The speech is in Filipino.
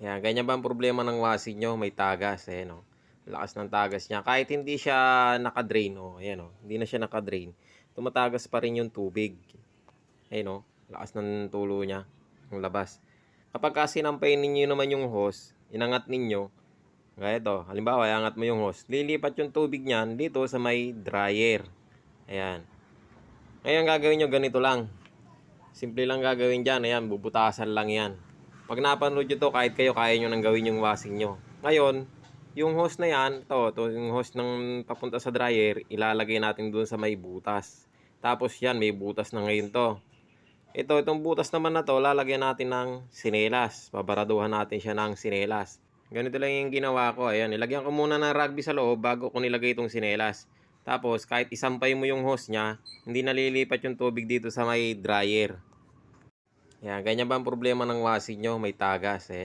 Yan, ganyan ba ang problema ng washing nyo? May tagas, eh, no? Lakas ng tagas niya. Kahit hindi siya nakadrain, oh, ayan, oh, hindi na siya nakadrain. Tumatagas pa rin yung tubig. Ayan, oh, lakas ng tulo niya, ang labas. Kapag kasi nampayin ninyo naman yung hose, inangat ninyo, gaya ito, halimbawa, iangat mo yung hose, lilipat yung tubig niyan dito sa may dryer. Ayan. Ngayon, gagawin nyo ganito lang. Simple lang gagawin dyan. Ayan, bubutasan lang yan. Pag napanood nyo to, kahit kayo, kaya nyo nang gawin yung washing nyo. Ngayon, yung hose na yan, to, to yung hose ng papunta sa dryer, ilalagay natin doon sa may butas. Tapos yan, may butas na ngayon to. Ito, itong butas naman na to, lalagyan natin ng sinelas. Babaraduhan natin siya ng sinelas. Ganito lang yung ginawa ko. Ayan, nilagyan ko muna ng rugby sa loob bago ko nilagay itong sinelas. Tapos, kahit isampay mo yung hose niya, hindi nalilipat yung tubig dito sa may dryer. Yan, ganyan ba ang problema ng washing nyo? May tagas, eh?